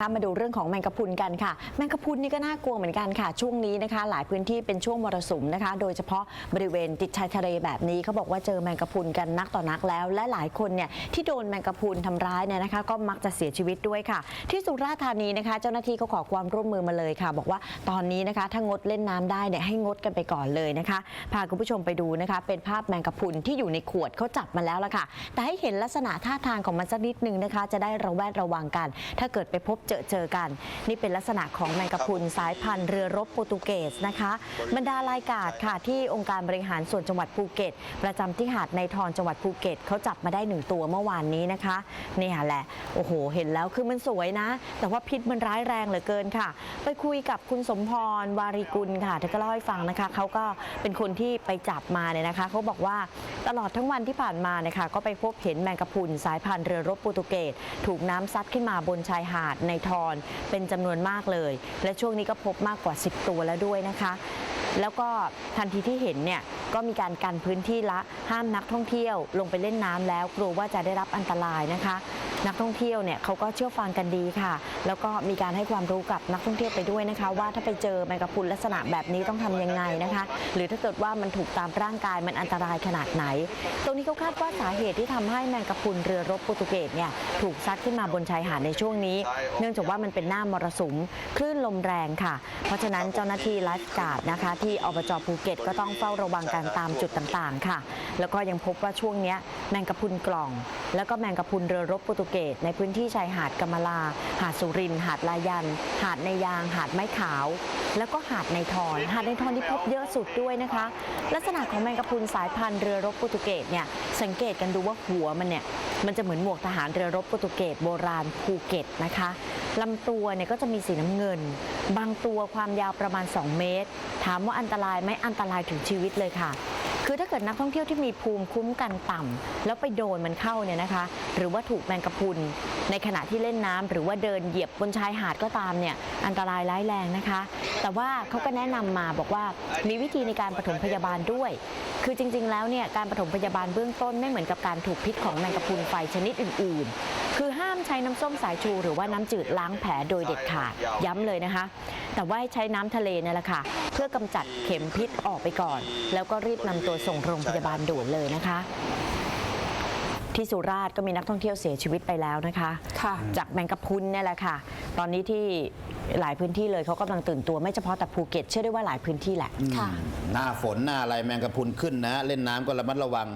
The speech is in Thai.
มาดูเรื่องของแมงกะพรุนกันค่ะ แมงกะพรุนนี่ก็น่ากลัวเหมือนกันค่ะ ช่วงนี้นะคะ หลายพื้นที่เป็นช่วงมรสุมนะคะ โดยเฉพาะบริเวณติดชายทะเลแบบนี้เขาบอกว่าเจอแมงกะพรุนกันนักต่อนักแล้ว และหลายคนเนี่ยที่โดนแมงกะพรุนทำร้ายเนี่ยนะคะ ก็มักจะเสียชีวิตด้วยค่ะ ที่สุราษฎร์ธานีนะคะ เจ้าหน้าที่เขาขอความร่วมมือมาเลยค่ะ บอกว่าตอนนี้นะคะถ้างดเล่นน้ำได้เนี่ยให้งดกันไปก่อนเลยนะคะพาคุณผู้ชมไปดูนะคะ เป็นภาพแมงกะพรุนที่อยู่ในขวดเขาจับมาแล้วละค่ะ แต่ให้เห็นลักษณะท่าทางของมันสักนิดนึงนะคะ จะได้ระแวดระวังกัน ถ้าเกิดไปพบเจอเจอกัน นี่เป็นลักษณะของแมงกะพรุนสายพันธุ์เรือรบโปรตุเกสนะคะบรรดาลายกาดค่ะที่องค์การบริหารส่วนจังหวัดภูเก็ต ประจำที่หาดในทอนจังหวัดภูเก็ตเขาจับมาได้หนึ่งตัวเมื่อวานนี้นะคะนี่ค่ะแหละโอ้โห เห็นแล้วคือมันสวยนะ แต่ว่าพิษมันร้ายแรงเหลือเกินค่ะ ไปคุยกับคุณสมพรวารีกุลค่ะเธอก็เล่าให้ฟังนะคะเขาก็เป็นคนที่ไปจับมาเนี่ยนะคะเขาบอกว่าตลอดทั้งวันที่ผ่านมาเนี่ยค่ะก็ไปพบเห็นแมงกะพรุนสายพันธุ์เรือรบโปรตุเกสถูกน้ำซัดขึ้นมาบนชายหาดในทอนเป็นจำนวนมากเลย และช่วงนี้ก็พบมากกว่า 10 ตัวแล้วด้วยนะคะ แล้วก็ทันทีที่เห็นเนี่ยก็มีการกันพื้นที่ละห้ามนักท่องเที่ยวลงไปเล่นน้ำแล้วกลัวว่าจะได้รับอันตรายนะคะ นักท่องเที่ยวเนี่ยเขาก็เชื่อฟังกันดีค่ะ แล้วก็มีการให้ความรู้กับนักท่องเที่ยวไปด้วยนะคะ ว่าถ้าไปเจอแมงกะพรุนลักษณะแบบนี้ต้องทำยังไงนะคะ หรือถ้าเกิดว่ามันถูกตามร่างกายมันอันตรายขนาดไหน ตรงนี้เขาคาดว่าสาเหตุที่ทำให้แมงกะพรุนเรือรบโปรตุเกสเนี่ยถูกซัดขึ้นมาบนชายหาดในช่วงนี้ เนื่องจากว่ามันเป็นหน้ามรสุมคลื่นลมแรงค่ะ เพราะฉะนั้นเจ้าหน้าที่ไลฟ์การ์ดนะคะ ที่อบจภูเก็ตก็ต้องเฝ้าระวังกันตามจุดต่างๆ ค่ะ แล้วก็ยังพบว่าช่วงเนี้ยแมงกะพรุนกล่อง แล้วก็แมงกะพรุนเรือรบโปรตุเกสในพื้นที่ชายหาดกำมะลา หาดสุรินทร์หาดลายัน หาดในยาง หาดไม้ขาว แล้วก็หาดในทอน หาดในทอนที่พบเยอะสุดด้วยนะคะ ลักษณะของแมงกะพรุนสายพันธุ์เรือรบโปรตุเกสเนี่ยสังเกตกันดูว่าหัวมันเนี่ย มันจะเหมือนหมวกทหารเรือรบโปรตุเกสโบราณภูเก็ตนะคะลำตัวเนี่ยก็จะมีสีน้ำเงิน บางตัวความยาวประมาณ 2 เมตร ถามว่าอันตรายไหมอันตรายถึงชีวิตเลยค่ะ คือถ้าเกิดนักท่องเที่ยวที่มีภูมิคุ้มกันต่ำแล้วไปโดนมันเข้าเนี่ยนะคะ หรือว่าถูกแมงกะพรุนในขณะที่เล่นน้ำหรือว่าเดินเหยียบบนชายหาดก็ตามเนี่ยอันตรายร้ายแรงนะคะ แต่ว่าเขาก็แนะนำมาบอกว่ามีวิธีในการปฐมพยาบาลด้วย คือจริง ๆ แล้วเนี่ยการปฐมพยาบาลเบื้องต้นไม่เหมือนกับการถูกพิษของแมงกะพรุนไฟชนิดอื่น ๆ คือห้ามใช้น้ำส้มสายชู หรือว่าน้ำจืดล้างแผลโดยเด็ดขาด ย้ำเลยนะคะ แต่ว่าให้ใช้น้ำทะเลเนี่ยแหละค่ะ เพื่อกำจัดเข็มพิษออกไปก่อน แล้วก็รีบนำตัวส่งโรงพยาบาลด่วนเลยนะคะ ที่สุราษฎร์ก็มีนักท่องเที่ยวเสียชีวิตไปแล้วนะคะค่ะ จากแมงกะพรุนเนี่ยแหละค่ะ ตอนนี้ที่หลายพื้นที่เลยเขากำลังตื่นตัวไม่เฉพาะแต่ภูเก็ตเชื่อได้ว่าหลายพื้นที่แหละค่ะ หน้าฝนหน้าอะไรแมงกะพรุนขึ้นนะ เล่นน้ำก็ระมัดระวัง